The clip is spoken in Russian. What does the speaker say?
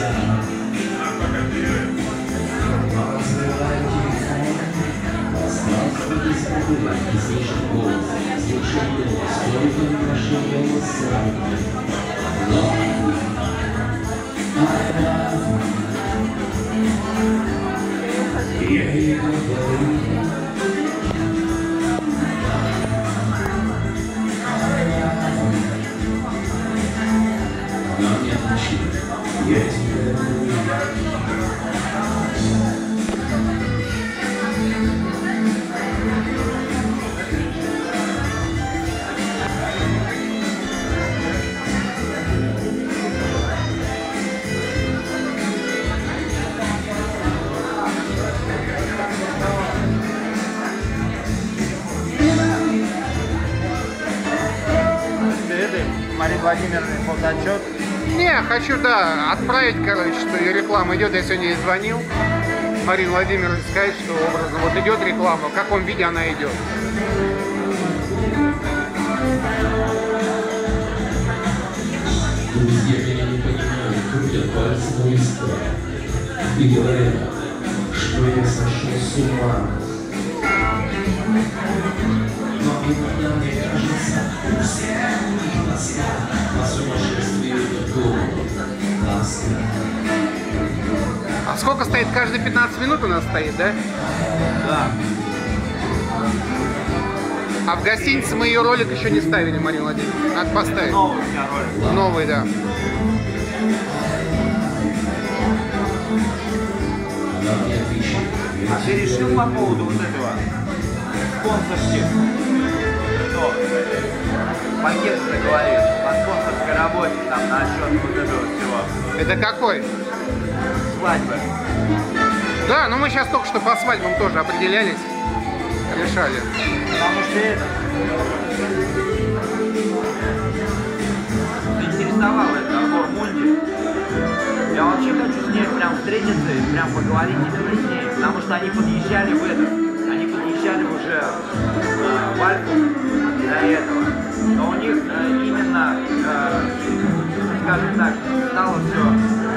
голоса. Разрываю телефон, Здравствуйте, забывай, не слышит голос, слышит голос, только наши голоса. Love you. Я ей говорю, но не Yes. Этой, Марина Владимировна, фотоотчет. Не, хочу, да, отправить, короче, что и реклама идет. Я сегодня ей звонил. Марина Владимировна сказать, что образно вот идет реклама, в каком виде она идет. Друзья меня не понимают, крутят пальцы на висках и говорят, что я сошел с ума. Кажется, а. А сколько стоит? Каждые 15 минут у нас стоит, да? Да. А в гостинице мы ее ролик еще не ставили, Марина Владимировна. Надо поставить. Новый у меня ролик. Новый, да. А ты решил по поводу вот этого спонсорских? Ты говоришь, по спонсорской работе, там, на счет вот этого всего. Это какой? Свадьбы. Да, ну мы сейчас только что по свадьбам тоже определялись, решали. Потому что это... Интересовал это Арбор Мунди. Я вообще хочу с ней прям встретиться и прям поговорить именно с ней. Потому что они подъезжали в этот. Они подъезжали уже э, в Альпу них э, именно, э, скажем так, стало все